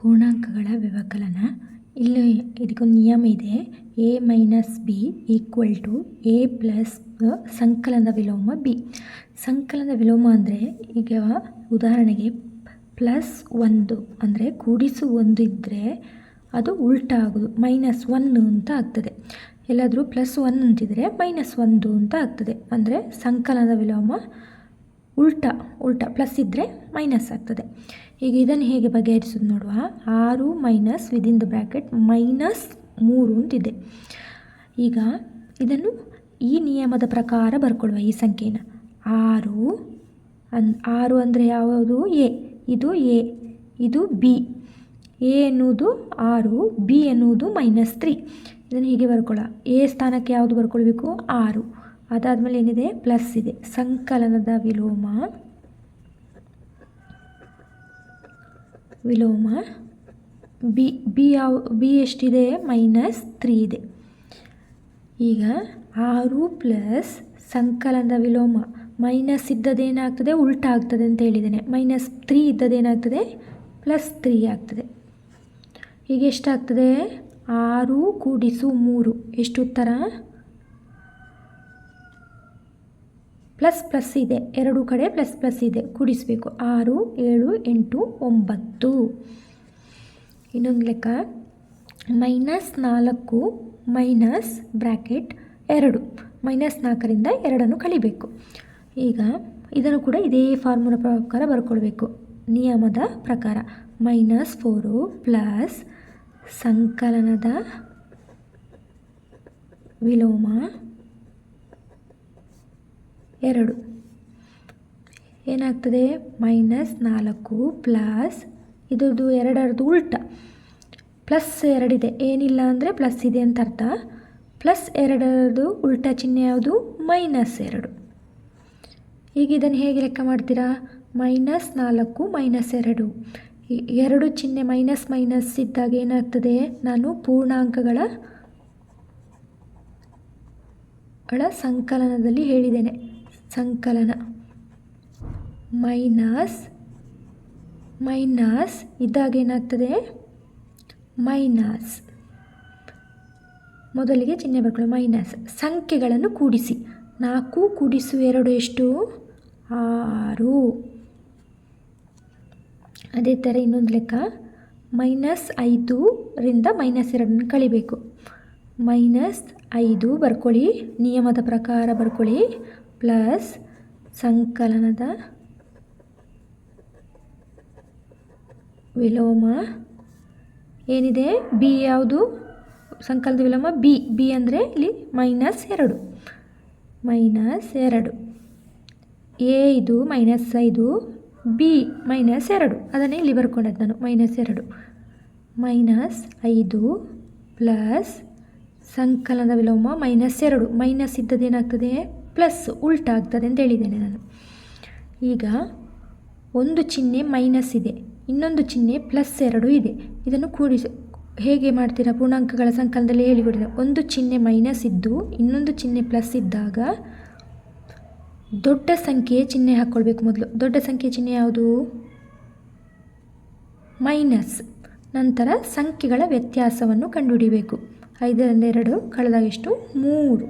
ಪೂರ್ಣಾಂಕಗಳ ವ್ಯವಕಲನ. ಇಲ್ಲಿ ಇದಕ್ಕೊಂದು ನಿಯಮ ಇದೆ. A minus B equal to A plus ಸಂಕಲನದ ವಿಲೋಮ ಬಿ ಸಂಕಲನದ ವಿಲೋಮ ಅಂದರೆ ಈಗ ಉದಾಹರಣೆಗೆ ಪ್ಲಸ್ ಒಂದು ಅಂದರೆ ಕೂಡಿಸು ಒಂದು ಇದ್ದರೆ ಅದು ಉಲ್ಟಾ ಆಗೋದು. ಮೈನಸ್ ಒನ್ ಅಂತ ಆಗ್ತದೆ. ಎಲ್ಲಾದರೂ ಪ್ಲಸ್ ಒನ್ ಅಂತಿದ್ದರೆ ಮೈನಸ್ ಒಂದು ಅಂತ ಆಗ್ತದೆ. ಅಂದರೆ ಸಂಕಲನದ ವಿಲೋಮ ಉಲ್ಟಾ ಉಲ್ಟಾ. ಪ್ಲಸ್ ಇದ್ದರೆ ಮೈನಸ್ ಆಗ್ತದೆ. ಈಗ ಇದನ್ನು ಹೇಗೆ ಬಗೆಹರಿಸೋದು ನೋಡುವ? ಆರು minus within the bracket minus ಮೂರು ಅಂತಿದೆ. ಈಗ ಇದನ್ನು ಈ ನಿಯಮದ ಪ್ರಕಾರ ಬರ್ಕೊಳ್ಳುವ ಈ ಸಂಖ್ಯೆನ. ಆರು ಅನ್, ಆರು ಅಂದರೆ ಯಾವುದು? ಎ. ಇದು ಎ, ಇದು ಬಿ. ಎ ಎನ್ನುವುದು ಆರು, ಬಿ ಎನ್ನುವುದು ಮೈನಸ್ ತ್ರೀ. ಇದನ್ನು ಹೀಗೆ ಬರ್ಕೊಳ್ಳ ಎ ಸ್ಥಾನಕ್ಕೆ ಯಾವುದು ಬರ್ಕೊಳ್ಬೇಕು? ಆರು. ಅದಾದಮೇಲೆ ಏನಿದೆ? ಪ್ಲಸ್ ಇದೆ. ಸಂಕಲನದ ವಿಲೋಮ ವಿಲೋಮ. ಬಿ ಬಿ ಯಾವ, ಬಿ ಎಷ್ಟಿದೆ? ಮೈನಸ್ ತ್ರೀ ಇದೆ. ಈಗ ಆರು ಪ್ಲಸ್ ಸಂಕಲನದ ವಿಲೋಮ. ಮೈನಸ್ ಇದ್ದದೇನಾಗ್ತದೆ ಉಲ್ಟಾ ಆಗ್ತದೆ ಅಂತ ಹೇಳಿದ್ದೇನೆ. ಮೈನಸ್ ತ್ರೀ ಇದ್ದದೇನಾಗ್ತದೆ ಪ್ಲಸ್ ತ್ರೀ ಆಗ್ತದೆ. ಈಗ ಎಷ್ಟಾಗ್ತದೆ? ಆರು ಕೂಡಿಸು ಮೂರು. ಎಷ್ಟು ಉತ್ತರ? ಪ್ಲಸ್ ಪ್ಲಸ್ ಇದೆ. ಎರಡು ಕಡೆ ಪ್ಲಸ್ ಪ್ಲಸ್ ಇದೆ. ಕೂಡಿಸಬೇಕು. ಆರು, ಏಳು, ಎಂಟು, ಒಂಬತ್ತು. ಇನ್ನೊಂದು ಲೆಕ್ಕ. ಮೈನಸ್ ನಾಲ್ಕು, ಮೈನಸ್ ಬ್ರ್ಯಾಕೆಟ್ ಎರಡು. ಮೈನಸ್ ನಾಲ್ಕರಿಂದ ಎರಡನ್ನು ಕಳಿಬೇಕು ಈಗ ಇದನ್ನು ಕೂಡ ಇದೇ ಫಾರ್ಮುಲಾ ಪ್ರಕಾರ ಬರ್ಕೊಳ್ಬೇಕು. ನಿಯಮದ ಪ್ರಕಾರ. ಮೈನಸ್ ಫೋರು ಪ್ಲಸ್ ಸಂಕಲನದ ವಿಲೋಮ ಎರಡು. ಏನಾಗ್ತದೆ? ಮೈನಸ್ ನಾಲ್ಕು ಪ್ಲಸ್ ಇದ್ರದ್ದು ಎರಡರದ್ದು ಉಲ್ಟ. ಪ್ಲಸ್ ಎರಡಿದೆ. ಏನಿಲ್ಲ ಅಂದರೆ ಪ್ಲಸ್ ಇದೆ ಅಂತ ಅರ್ಥ. ಪ್ಲಸ್ ಎರಡರದ್ದು ಉಲ್ಟ ಚಿಹ್ನೆ ಯಾವುದು? ಮೈನಸ್ ಎರಡು. ಈಗ ಇದನ್ನು ಹೇಗೆ ಲೆಕ್ಕ ಮಾಡ್ತೀರಾ? ಮೈನಸ್ ನಾಲ್ಕು ಮೈನಸ್ ಎರಡು. ಎರಡು ಚಿಹ್ನೆ ಮೈನಸ್ ಮೈನಸ್ ಇದ್ದಾಗ ಏನಾಗ್ತದೆ? ನಾನು ಪೂರ್ಣಾಂಕಗಳ, ಗಳ ಸಂಕಲನದಲ್ಲಿ ಹೇಳಿದ್ದೇನೆ. ಸಂಕಲನ. ಮೈನಸ್ ಮೈನಸ್, ಇದ್ದಾಗ ಏನಾಗ್ತದೆ? ಮೈನಸ್. ಮೊದಲಿಗೆ ಚಿಹ್ನೆ ಬರ್ಕೊಳ್ಳಿ ಮೈನಸ್. ಸಂಖ್ಯೆಗಳನ್ನು ಕೂಡಿಸಿ. ನಾಲ್ಕು ಕೂಡಿಸು ಎರಡು ಎಷ್ಟು? ಆರು. ಅದೇ ಥರ ಇನ್ನೊಂದು ಲೆಕ್ಕ. ಮೈನಸ್ ಐದರಿಂದ ಮೈನಸ್ ಎರಡನ್ನು ಕಳಿಬೇಕು. ಮೈನಸ್ ಐದು ಬರ್ಕೊಳ್ಳಿ. ನಿಯಮದ ಪ್ರಕಾರ ಬರ್ಕೊಳ್ಳಿ. ಪ್ಲಸ್ ಸಂಕಲನದ ವಿಲೋಮ ಏನಿದೆ? ಬಿ ಯಾವುದು? ಸಂಕಲನದ ವಿಲೋಮ ಬಿ ಬಿ ಅಂದರೆ ಇಲ್ಲಿ ಮೈನಸ್ ಎರಡು. ಮೈನಸ್ ಎರಡು. ಎ ಇದು ಮೈನಸ್ ಐದು. ಬಿ ಮೈನಸ್ ಎರಡು. ಅದನ್ನೇ ಇಲ್ಲಿ ಬರ್ಕೊಂಡದ್ದು ನಾನು. ಮೈನಸ್ ಎರಡು. ಮೈನಸ್ ಐದು ಪ್ಲಸ್ ಸಂಕಲನದ ವಿಲೋಮ ಮೈನಸ್ ಎರಡು. ಮೈನಸ್ ಇದ್ದದ್ದೇನಾಗ್ತದೆ ಪ್ಲಸ್ ಉಲ್ಟಾಗ್ತದೆ ಅಂತ ಹೇಳಿದ್ದೇನೆ ನಾನು. ಈಗ ಒಂದು ಚಿಹ್ನೆ ಮೈನಸ್ ಇದೆ, ಇನ್ನೊಂದು ಚಿಹ್ನೆ ಪ್ಲಸ್ ಎರಡು ಇದೆ. ಇದನ್ನು ಕೂಡಿಸಿ, ಹೇಗೆ ಮಾಡ್ತೀರಾ ಪೂರ್ಣಾಂಕಗಳ ಸಂಕಲನದಲ್ಲಿ ಹೇಳಿಕೊಡಿದೆ ಒಂದು ಚಿಹ್ನೆ ಮೈನಸ್ ಇದ್ದು ಇನ್ನೊಂದು ಚಿಹ್ನೆ ಪ್ಲಸ್ ಇದ್ದಾಗ ದೊಡ್ಡ ಸಂಖ್ಯೆಯ ಚಿಹ್ನೆ ಹಾಕ್ಕೊಳ್ಬೇಕು ಮೊದಲು. ದೊಡ್ಡ ಸಂಖ್ಯೆ ಚಿಹ್ನೆ ಯಾವುದು? ಮೈನಸ್. ನಂತರ ಸಂಖ್ಯೆಗಳ ವ್ಯತ್ಯಾಸವನ್ನು ಕಂಡುಹಿಡಿಬೇಕು. ಐದರಿಂದ ಎರಡು ಕಳೆದಾಗೆಷ್ಟು ಮೂರು.